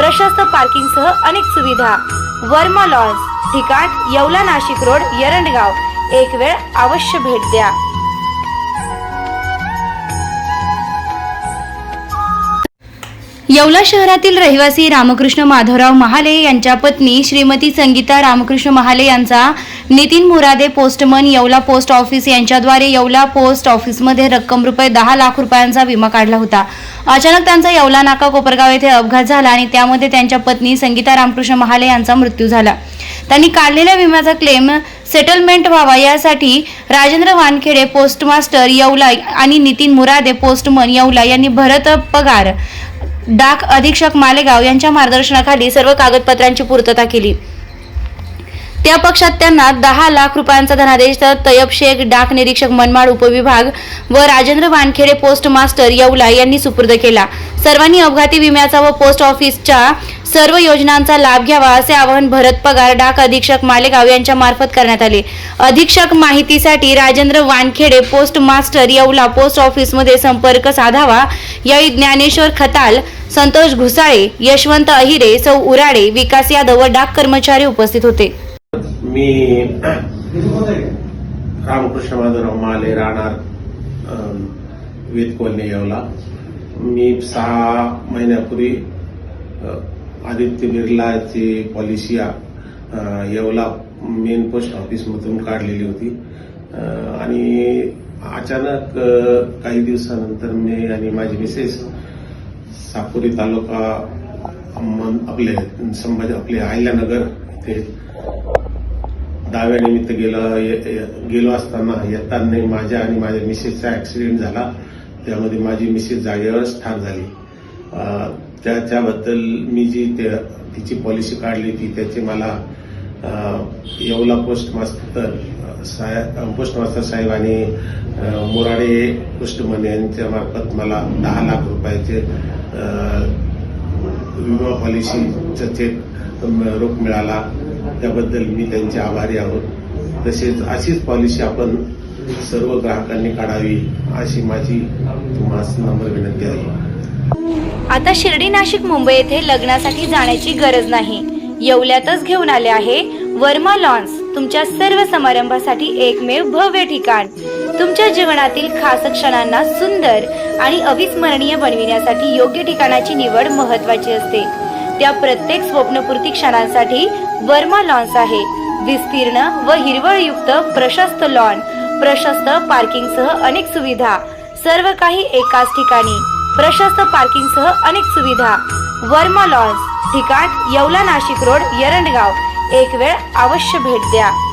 प्रशस्त पार्किंगसह अनेक सुविधा. वर्मा लॉन्स ठिकाण येवला नाशिक रोड येरंडगाव. एक वेळ अवश्य भेट द्या. येवला शहरातील रहिवासी रामकृष्ण माधवराव महाले यांच्या पत्नी श्रीमती संगीता रामकृष्ण महाले यांचा Nitin Murade postman Yeola post office यांच्याद्वारे येवला पोस्ट ऑफिसमध्ये रक्कम रुपये दहा लाख रुपयांचा विमा काढला होता. अचानक त्यांचा येवला नाका कोपरगाव येथे अपघात झाला आणि त्यामध्ये त्यांच्या पत्नी संगीता रामकृष्ण महाले यांचा मृत्यू झाला. त्यांनी काढलेल्या विम्याचा क्लेम सेटलमेंट व्हावा यासाठी राजेंद्र वानखेडे पोस्टमास्टर येवला आणि नितीन मुरादे पोस्टमन येवला यांनी भरत पगार डाक अधीक्षक मालेगाव यांच्या मार्गदर्शनाखाली सर्व कागदपत्रांची पूर्तता केली. त्या पक्षात त्यांना दहा लाख रुपयांचा धनादेश तर तयब शेख डाक निरीक्षक मनमाड उपविभाग व राजेंद्र वानखेडे पोस्ट मास्टर येवला यांनी सुपूर्द केला. सर्वांनी अपघाती विम्याचा व पोस्ट ऑफिसच्या सर्व योजनांचा लाभ घ्यावा असे आवाहन भरत पगार डाक अधीक्षक मालेगाव यांच्या मार्फत करण्यात आले. अधीक्षक माहितीसाठी Rajendra Wankhede post master Yeola post ऑफिसमध्ये संपर्क साधावा यावेळी ज्ञानेश्वर खताल संतोष घुसाळे यशवंत अहिरे सौ उराडे विकास यादव व डाक कर्मचारी उपस्थित होते. मी रामकृष्ण माधवराव माले राहणार वेद कॉलनी येवला. मी सहा महिन्यापूर्वी आदित्य बिर्लाची पॉलिसी येवला मेन पोस्ट ऑफिसमधून काढलेली होती. आणि अचानक काही दिवसानंतर मी आणि माझी मिसेस सापुरी तालुका आपले संभाजी आपले अहिल्यानगर इथे दाव्यानिमित्त गेलो ये- गेलो असताना येताना माझ्या आणि माझ्या मिसेसचा ऍक्सिडेंट झाला. त्यामध्ये माझी मिसेस जागेवरच ठार झाली. त्याच्याबद्दल मी जी तिची पॉलिसी काढली ती त्याचे मला येवला पोस्ट मास्तर साहेब पोस्ट मास्टर साहेब आणि मोराडे पोस्टमन यांच्या मार्फत मला दहा लाख रुपयाचे विमा पॉलिसीचा चेक रोख मिळाला. त्याबद्दल मी त्यांचे आभारी आहोत. तसेच अशीच पॉलिसी आपण सर्व ग्राहकांनी काढावी अशी माझी तुम्हाला नम्र विनंती आहे. आता शिर्डी नाशिक मुंबई येथे लग्नासाठी जाण्याची गरज नाही. येवल्यातच घेऊन आले आहे वर्मा लॉन्स तुमच्या सर्व समारंभासाठी एकमेव भव्य ठिकाण. तुमच्या जीवनातील खास क्षणांना सुंदर आणि अविस्मरणीय बनविण्यासाठी योग्य ठिकाणाची निवड महत्वाची असते. त्या प्रत्येक स्वप्नपूर्ती क्षणांसाठी वर्मा लॉन्स आहे. विस्तीर्ण व हिरवळयुक्त प्रशस्त लॉन प्रशस्त पार्किंगसह अनेक सुविधा सर्व काही एकाच ठिकाणी. प्रशस्त पार्किंगसह अनेक सुविधा. वर्मा लॉन्स ठिकाण येवला नाशिक रोड येरंडगाव. एक वेळ अवश्य भेट द्या.